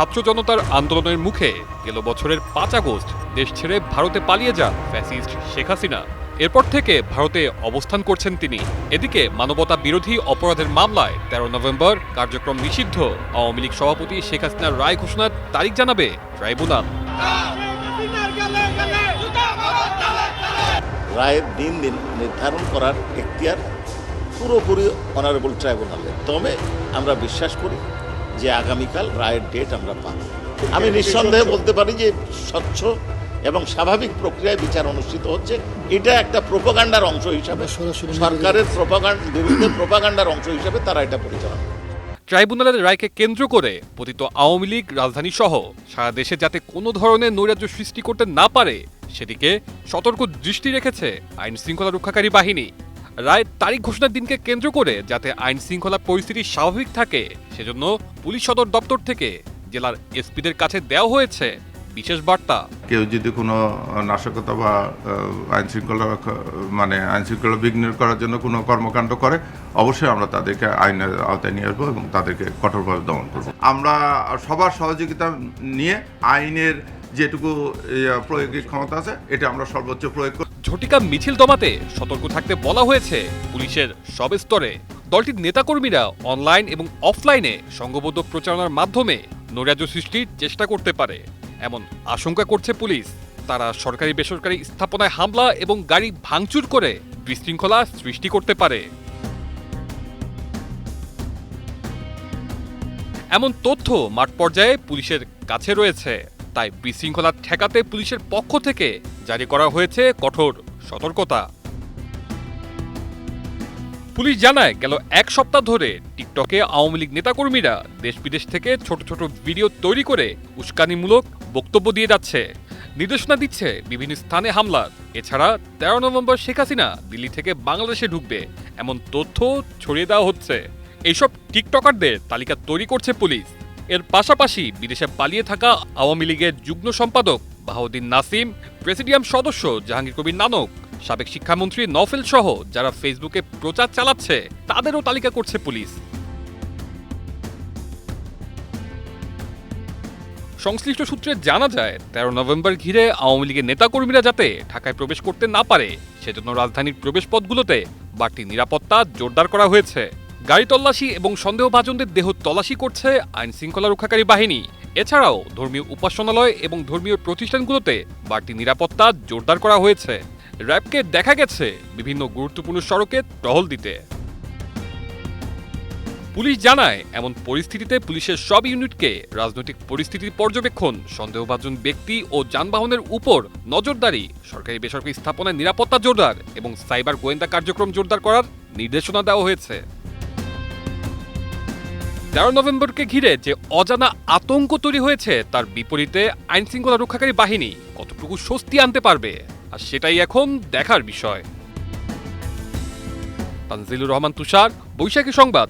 ছাত্র জনতার আন্দোলনের মুখে গেল বছরের পাঁচ আগস্ট, দেশ ছেড়ে ভারতে পালিয়ে যান ফ্যাসিস্ট শেখ হাসিনা। এরপর থেকে ভারতে অবস্থান করছেন তিনি। এদিকে মানবতা বিরোধী অপরাধের মামলায় তেরো নভেম্বর কার্যক্রম নিষিদ্ধ। আওয়ামী লীগ সভাপতি শেখ হাসিনার রায় ঘোষণার তারিখ জানাবে ট্রাইব্যুনাল। রায়ের দিন দিন নির্ধারণ করার এখতিয়ার পুরোপুরি অনারেবল ট্রাইব্যুনালে তবে আমরা বিশ্বাস করি যে আগামীকাল রায়ের ডেট আমরা পাব। আমি নিঃসন্দেহে বলতে পারি যে স্বচ্ছ এবং স্বাভাবিক প্রক্রিয়ায় বিচার অনুষ্ঠিত হচ্ছে। এটা একটা প্রোপাগান্ডার অংশ হিসাবে সরকারের প্রোপাগান্ড বিরুদ্ধে প্রোপাগান্ডার অংশ হিসাবে তারা এটা পরিচালনা ট্রাইব্যুনালের রায়কে কেন্দ্র করে পতিত আওয়ামী লীগ রাজধানী সহ সারা দেশে যাতে কোনো ধরনের নৈরাজ্য সৃষ্টি করতে না পারে সেদিকে সতর্ক দৃষ্টি রেখেছে আইন শৃঙ্খলা রক্ষাকারী বাহিনী। রায় তারিখ ঘোষণার দিনকে কেন্দ্র করে যাতে আইন শৃঙ্খলা পরিস্থিতি স্বাভাবিক থাকে, সেজন্য পুলিশ সদর দপ্তর থেকে জেলার এসপিদের কাছে দেওয়া হয়েছে বিশেষ বার্তা। কেউ যদি কোনো নাশকতা বা আইন শৃঙ্খলা মানে আইন শৃঙ্খলা বিঘ্ন করার জন্য কোনো কর্মকাণ্ড করে, অবশ্যই আমরা তাদেরকে আইনের আওতায় নিয়ে আসব এবং তাদেরকে কঠোরভাবে দমন করব। আমরা সবার সহযোগিতা নিয়ে আইনের যেটুকু প্রয়োগিক ক্ষমতা আছে, এটা আমরা সর্বোচ্চ প্রয়োগ ঝটিকা মিছিল দমাতে সতর্ক থাকতে বলা হয়েছে পুলিশের সব স্তরে। দলটির নেতাকর্মীরা অনলাইন এবং অফলাইনে সংঘবদ্ধ প্রচারণার মাধ্যমে নৈরাজ্য সৃষ্টির চেষ্টা করতে পারে। এমন আশঙ্কা করছে পুলিশ। তারা সরকারি বেসরকারি স্থাপনায় হামলা এবং গাড়ি ভাঙচুর করে বিশৃঙ্খলা সৃষ্টি করতে পারে। এমন তথ্য মাঠ পর্যায়ে পুলিশের কাছে রয়েছে। তাই বিশৃঙ্খলা ঠেকাতে পুলিশের পক্ষ থেকে জারি করা হয়েছে কঠোর সতর্কতা। পুলিশ জানায়, গেল এক সপ্তাহ ধরে টিকটকে আওয়ামী লীগ নেতাকর্মীরা দেশ বিদেশ থেকে ছোট ছোট ভিডিও তৈরি করে উস্কানিমূলক বক্তব্য দিয়ে যাচ্ছে। নির্দেশনা দিচ্ছে বিভিন্ন স্থানে হামলার এছাড়া তেরো নভেম্বর শেখ হাসিনা দিল্লি থেকে বাংলাদেশে ঢুকবে। এমন তথ্য ছড়িয়ে দেওয়া হচ্ছে। এইসব টিকটকারদের তালিকা তৈরি করছে পুলিশ। এর পাশাপাশি বিদেশে পালিয়ে থাকা আওয়ামী লীগের যুগ্ম সম্পাদক বাহাউদ্দিন নাসিম, প্রেসিডিয়াম সদস্য জাহাঙ্গীর কবির নানক, সাবেক শিক্ষামন্ত্রী নফেল সহ যারা ফেসবুকে প্রচার চালাচ্ছে, তাদেরও তালিকা করছে পুলিশ। সংশ্লিষ্ট সূত্রে জানা যায়, তেরো নভেম্বর ঘিরে আওয়ামী লীগের নেতাকর্মীরা যাতে ঢাকায় প্রবেশ করতে না পারে, সেজন্য রাজধানীর প্রবেশপথগুলোতে বাড়তি নিরাপত্তা জোরদার করা হয়েছে। গাড়ি তল্লাশি এবং সন্দেহভাজনদের দেহ তল্লাশি করছে আইন শৃঙ্খলা রক্ষাকারী বাহিনী। এছাড়াও ধর্মীয় উপাসনালয় এবং ধর্মীয় প্রতিষ্ঠানগুলোতে বাড়তি নিরাপত্তা জোরদার করা হয়েছে। র্যাবকে দেখা গেছে বিভিন্ন গুরুত্বপূর্ণ সড়কে টহল দিতে। পুলিশ জানায়, এমন পরিস্থিতিতে পুলিশের সব ইউনিটকে রাজনৈতিক পরিস্থিতির পর্যবেক্ষণ, সন্দেহভাজন ব্যক্তি ও যানবাহনের উপর নজরদারি, সরকারি বেসরকারি স্থাপনায় নিরাপত্তা জোরদার এবং সাইবার গোয়েন্দা কার্যক্রম জোরদার করার নির্দেশনা দেওয়া হয়েছে। তেরো নভেম্বরকে ঘিরে যে অজানা আতঙ্ক তৈরি হয়েছে, তার বিপরীতে আইন শৃঙ্খলা রক্ষাকারী বাহিনী কতটুকু স্বস্তি আনতে পারবে? আর সেটাই এখন দেখার বিষয়। তানজিলুর রহমান তুষার, বৈশাখী সংবাদ।